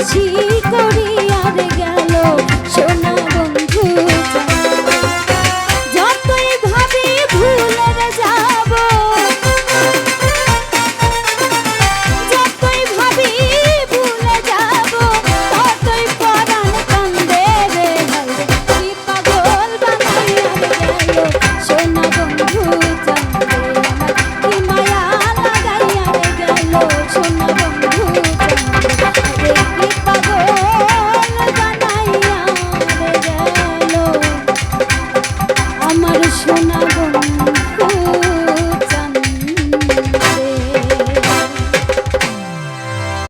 আসি